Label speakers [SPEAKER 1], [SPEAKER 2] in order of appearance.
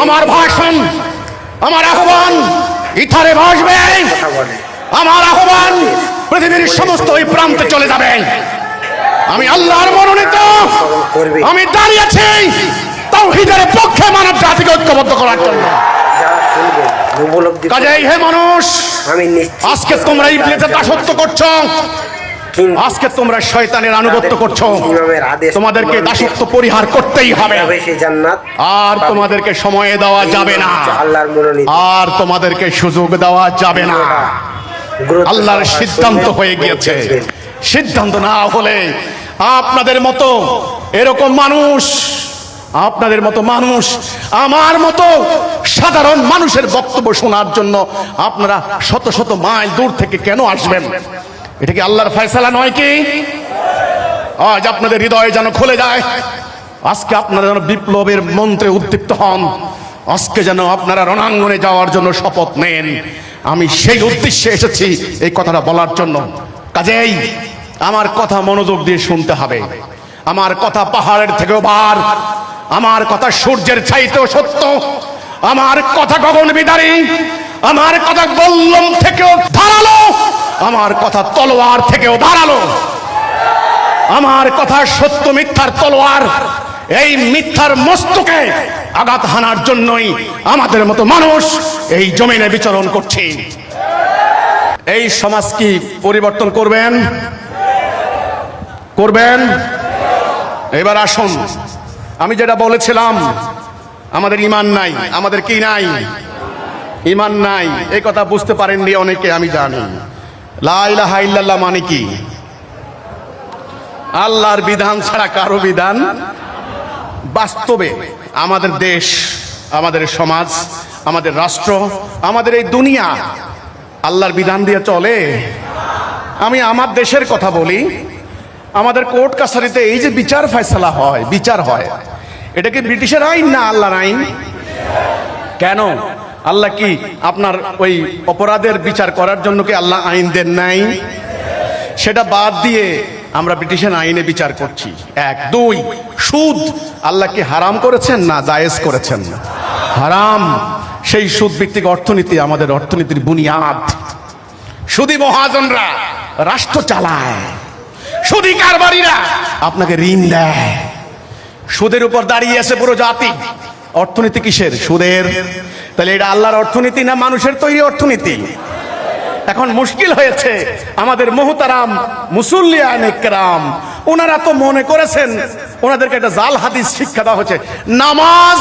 [SPEAKER 1] আমার ভাষণ আমার আহ্বান ইথারে ভাসবে। আমার আহ্বান পৃথিবীর সমস্ত ওই প্রান্তে চলে যাবে। আমি আল্লাহর মনোনীত।
[SPEAKER 2] করবে।
[SPEAKER 1] আমি দাঁড়িয়ে আছি তাওহীদের পক্ষে মানব জাতিকে ঐক্যবদ্ধ করার জন্য। কাজেই হে মানুষ
[SPEAKER 2] আমি
[SPEAKER 1] আজকে তোমরা ইবলিসের দাসত্ব করছ। আজকে তোমরা শয়তানের আনুগত্য করছ। তোমাদেরকে দাসত্ব পরিহার করতেই হবে। আর তোমাদেরকে সময় দেওয়া যাবে না। আর তোমাদেরকে সুযোগ দেওয়া যাবে না। আল্লাহর সিদ্ধান্ত হয়ে গিয়েছে। সিদ্ধান্ত না হলে আপনাদের মতো এরকম মানুষ আপনাদের মতো মানুষ আমার মতো সাধারণ মানুষের বক্তব্য শোনার জন্য আপনারা শত শত মাইল দূর থেকে কেন আসবেন? এটা কি আল্লাহর ফয়সালা নয় কি? আজ আপনাদের হৃদয় যেন খুলে যায়। আজকে আপনারা যেন বিপ্লবের মন্ত্রে উদ্দীপ্ত হন। আজকে যেন আপনারা রণাঙ্গনে যাওয়ার জন্য শপথ নেন। আমি সেই উদ্দেশ্যে এসেছি এই কথাটা বলার জন্য। কাজেই আমার কথা মনোযোগ দিয়ে শুনতে হবে। আমার কথা পাহাড়ের থেকেও বার আমার কথা সূর্যের চাইতেও সত্য। আমার কথা গগন বিদারী আমার কথা বল্লম থেকেও ধারালো। আমার কথা তলোয়ার থেকেও ধারালো। আমার কথা সত্য মিথ্যার তলোয়ার। এই মিথ্যার মস্তকে আঘাত হানার জন্যই আমাদের মতো মানুষ এই জমিনে বিচরণ করছে। এই সমাজ কি পরিবর্তন করবেন? করবেন? এবার আসুন। আমি যেটা বলেছিলাম, আমাদের ইমান নাই, আমাদের কি নাই? ইমান নাই, এই কথা বুঝতে পারেননি অনেকে, আমি জানি। লা ইলাহা ইল্লাল্লাহ মানে কি? আল্লাহর বিধান ছাড়া কারও বিধান বাস্তবে আমাদের দেশ, আমাদের সমাজ, আমাদের রাষ্ট্র, আমাদের এই দুনিয়া আল্লাহর বিধান দিয়ে চলে। আমি আমার দেশের কথা বলি, আমাদের কোর্ট কাছারিতে এই যে বিচার ফয়সালা হয়, বিচার হয়, এটা কি ব্রিটিশের আইন না আল্লাহর আইন? কেন? আল্লাহ কি আপনার ওই অপরাধের বিচার করার জন্য কি আল্লাহ আইন দেন নাই? সেটা বাদ দিয়ে আমরা ব্রিটিশের আইনে বিচার করছি। এক, দুই, সুদ আল্লাহ কি হারাম করেছেন না জায়েজ করেছেন? হারাম। সেই সুদ ভিত্তিক অর্থনীতি আমাদের অর্থনীতির বুনিয়াদ। সুদী মহাজনরা রাষ্ট্র চালায়। সুদী কারবারিরা আপনাকে ঋণ দেয়। সুদের উপর দাঁড়িয়ে আছে পুরো জাতি। অর্থনীতি কিসের? সুদের। তাহলে এটা আল্লাহর অর্থনীতি না মানুষের তৈরি অর্থনীতি? এখন মুশকিল হয়েছে। আমাদের মহতারাম মুসুল্লিয়ান ওনারা তো মনে করেছেন, ওনাদেরকে একটা জাল হাদিস শিক্ষা দেওয়া হচ্ছে নামাজ